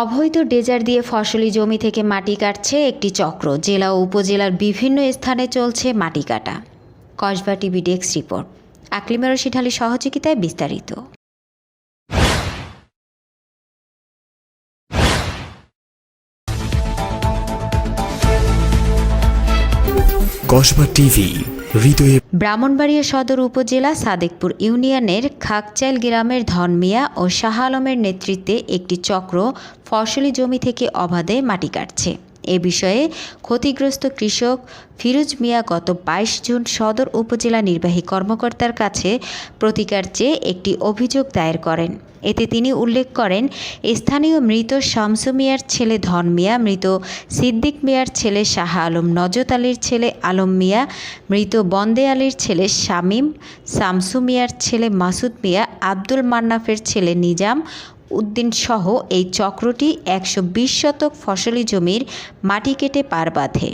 অবৈধ ডেজার দিয়ে ফসলি জমি থেকে মাটি কাটছে একটি চক্র। জেলা ও উপজেলার বিভিন্ন স্থানে চলছে মাটি কাটা। Kasba TV desk report. Aklima Rashid সহযোগিতায় বিস্তারিত। কসবা টিভি হৃদয়ে ব্রাহ্মণবাড়িয়া সদর উপজেলা সাদেকপুর ইউনিয়নের খাকচাইল গ্রামের ধনমিয়া ও শাহ আলমের নেতৃত্বে একটি চক্র ফসলি জমি থেকে অবাধে মাটি কাটছে। এ বিষয়ে ক্ষতিগ্রস্ত কৃষক ফিরোজ মিয়া গত বাইশ জুন সদর উপজেলা নির্বাহী কর্মকর্তার কাছে প্রতিকার চেয়ে একটি অভিযোগ দায়ের করেন। এতে তিনি উল্লেখ করেন, স্থানীয় মৃত শামসু মিয়ার ছেলে ধন মিয়া, মৃত সিদ্দিক মিয়ার ছেলে শাহ আলম নজত আলীর ছেলে আলম মিয়া, মৃত বন্দে আলীর ছেলে শামীম, শামসু মিয়ার ছেলে মাসুদ মিয়া, আব্দুল মান্নাফের ছেলে নিজাম উদ্দিন সহ এই চক্রটি একশো বিশ শতক ফসলি জমির মাটি কেটে পার বাঁধে।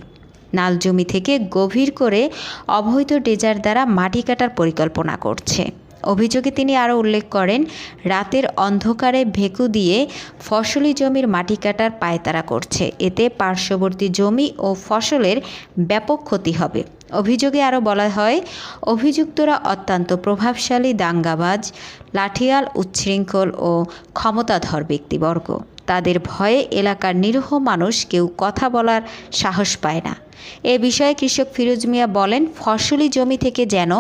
নাল জমি থেকে গভীর করে অবৈধ ডেজার দ্বারা মাটি কাটার পরিকল্পনা করছে। অভিযোগে তিনি আরও উল্লেখ করেন, রাতের অন্ধকারে ভেকু দিয়ে ফসলি জমির মাটি কাটার পায়তারা করছে। এতে পার্শ্ববর্তী জমি ও ফসলের ব্যাপক ক্ষতি হবে। অভিযোগে আরও বলা হয়, অভিযুক্তরা অত্যন্ত প্রভাবশালী দাঙ্গাবাজ, লাঠিয়াল, উচ্ছৃঙ্খল ও ক্ষমতাধর ব্যক্তিবর্গ। তাদের ভয়ে এলাকার নিরীহ মানুষ কেউ কথা বলার সাহস পায় না। এ বিষয়ে কৃষক ফিরোজ মিয়া বলেন, ফসলি জমি থেকে যেন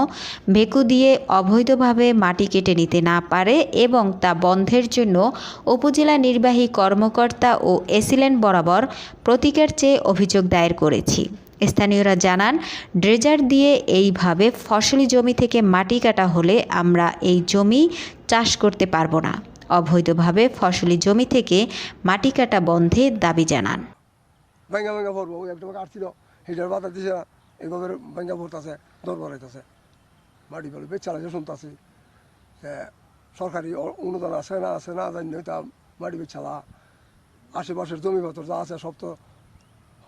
ভেকু দিয়ে অবৈধভাবে মাটি কেটে নিতে না পারে এবং তা বন্ধের জন্য উপজেলা নির্বাহী কর্মকর্তা ও এসিলেন্ট বরাবর প্রতিকার চেয়ে অভিযোগ দায়ের করেছি। স্থানীয়রা জানান, ড্রেজার দিয়ে এইভাবে ফসলি জমি থেকে মাটি কাটা হলে আমরা এই জমি চাষ করতে পারব না। অবৈধভাবে ফসলি জমি থেকে মাটি কাটা বন্ধে দাবি জানান। ভাঙ্গা ভাঙ্গা পড়ব ওই একটা কাটছিল হিটার বাধা দিছে না এইভাবে ভাঙ্গা পড়তেছে দর বাড়াইতেছে বাড়ি বলে বেচ চালাইছে শুনতেছি সরকারি অনুদান আছে না আছে না জানি তা চালা আশেপাশের জমি পত্র যা আছে সব তো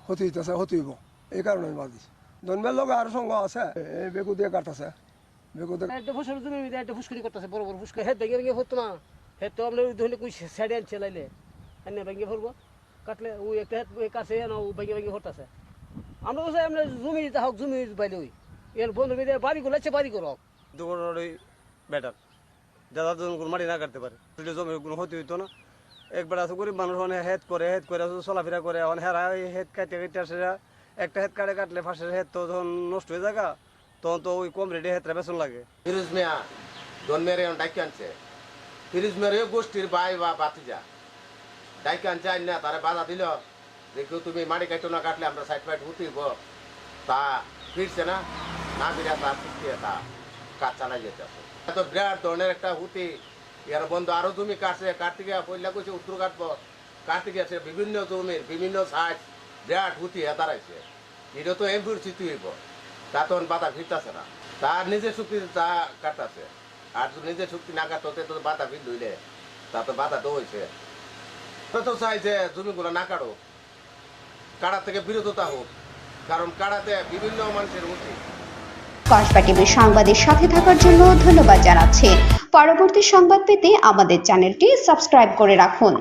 হতে হইতেছে হতে হইব। এই কারণে আমি বাদ দিছি। জন্মের লগে আরও সঙ্গ আছে এই বেকু দিয়ে কাটতেছে। বেকু দিয়ে একটা ফসল জমির মধ্যে একটা ফুসকুরি করতেছে বড় বড় ফুসকুরি হেড ভেঙে ভেঙে হতো না। হেড তো আপনার ওই ধরনের কুই সাইডে আনছে লাইলে এনে ভেঙে ফেলব। কাটলে ওই একটা কাছে এনে ও ভেঙে ভেঙে হতাছে আমরা আমরা জমি দিতে হোক জমি বাইলে ওই। এর বন্ধু মিলে বাড়ি করলে বাড়ি করো। দুপুরই বেটার। যারা জন কোনো মাটি না কাটতে পারে। যদি জমি কোনো ক্ষতি হইতো না। একবার আছে গরিব মানুষ অনেক হেদ করে হেদ করে চলাফেরা করে অনেক হেরা ওই হেদ কাটতে কাটতে আসে একটা হেদ কাটে কাটলে ফাঁসের হেদ তো যখন নষ্ট হয়ে যাগা তখন তো ওই কম রেটে হেদটা বেতন লাগে। ফিরোজ মিয়া জন্মের ডাইকে আনছে। মিয়ার এই গোষ্ঠীর ভাই বা বাতিজা ডাইকে আনছে আন না, তারা বাধা দিল। কেউ তুমি মাটি কাটো না কাটলে আমরা সাইড ফাইড উঠিব তা ফিরছে না। না ফিরে তা ফিরছে তা কাজ চালাই যেতে আছে। এত বিরাট ধরনের একটা হুতি। ইয়ার বন্ধু আরও জমি কাটছে। গিয়ে পয়লা কইছে উত্তর কাটবো। কাটতে গেছে বিভিন্ন জমির বিভিন্ন সাইড বিরাট হুতি হেতারাইছে। এটা তো এমপুর চিতু হইব। তা তখন বাধা ফিরতেছে না। তার নিজের শক্তি তা কাটতেছে। আর যদি নিজে শক্তি না কাটতে তো বাতা ফির ধুইলে তো বাতা তো হয়েছে তো তো চাই যে জমিগুলো না কাটো। কাড়া থেকে বিরত হোক কারণ কাড়াতে বিভিন্ন মানুষের উচিত কসবা টিভির সংবাদের সাথে থাকার জন্য ধন্যবাদ জানাচ্ছি। পরবর্তী সংবাদ পেতে আমাদের চ্যানেলটি সাবস্ক্রাইব করে রাখুন।